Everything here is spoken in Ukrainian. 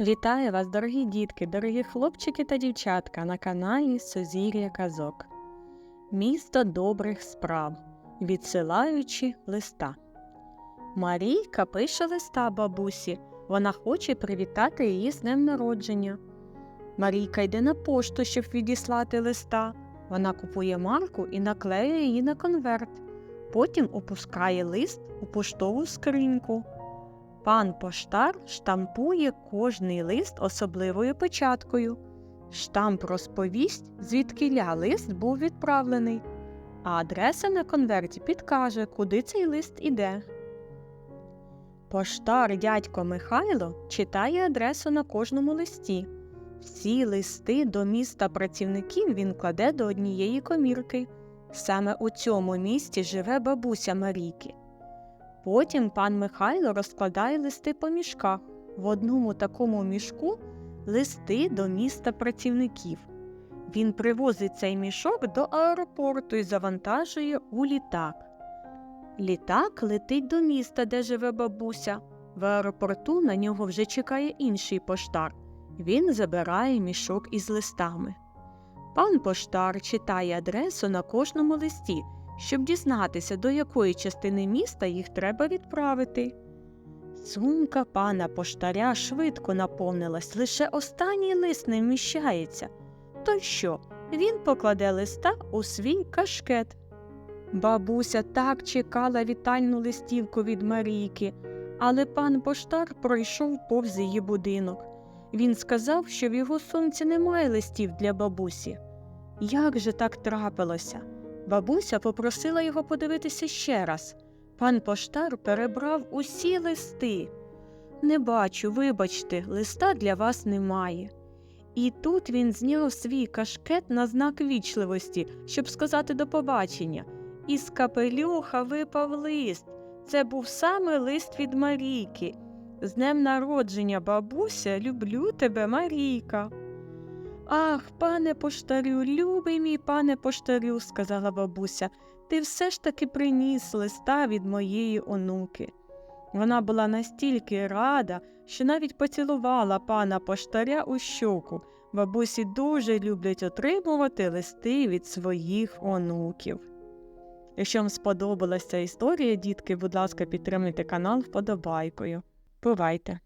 Вітаю вас, дорогі дітки, дорогі хлопчики та дівчатка на каналі Созір'я Казок. Місто добрих справ, відсилаючи листа. Марійка пише листа бабусі. Вона хоче привітати її з днем народження. Марійка йде на пошту, щоб відіслати листа. Вона купує марку і наклеює її на конверт. Потім опускає лист у поштову скриньку. Пан поштар штампує кожний лист особливою печаткою. Штамп розповість, звідкиля лист був відправлений, а адреса на конверті підкаже, куди цей лист іде. Поштар дядько Михайло читає адресу на кожному листі. Всі листи до міста працівників він кладе до однієї комірки. Саме у цьому місті живе бабуся Марійки. Потім пан Михайло розкладає листи по мішках. В одному такому мішку листи до міста працівників. Він привозить цей мішок до аеропорту і завантажує у літак. Літак летить до міста, де живе бабуся. В аеропорту на нього вже чекає інший поштар. Він забирає мішок із листами. Пан поштар читає адресу на кожному листі щоб дізнатися, до якої частини міста їх треба відправити. Сумка пана поштаря швидко наповнилась, лише останній лист не вміщається. То що, він покладе листа у свій кашкет. Бабуся так чекала вітальну листівку від Марійки, але пан поштар пройшов повз її будинок. Він сказав, що в його сумці немає листів для бабусі. Як же так трапилося? Бабуся попросила його подивитися ще раз. Пан поштар перебрав усі листи. Не бачу, вибачте, листа для вас немає. І тут він зняв свій кашкет на знак вічливості, щоб сказати до побачення. Із капелюха випав лист. Це був саме лист від Марійки. З днем народження, бабуся, люблю тебе, Марійка. Ах, пане поштарю, любий мій пане поштарю, сказала бабуся, ти все ж таки приніс листа від моєї онуки. Вона була настільки рада, що навіть поцілувала пана поштаря у щоку. Бабусі дуже люблять отримувати листи від своїх онуків. Якщо вам сподобалася історія, дітки, будь ласка, підтримуйте канал вподобайкою. Бувайте!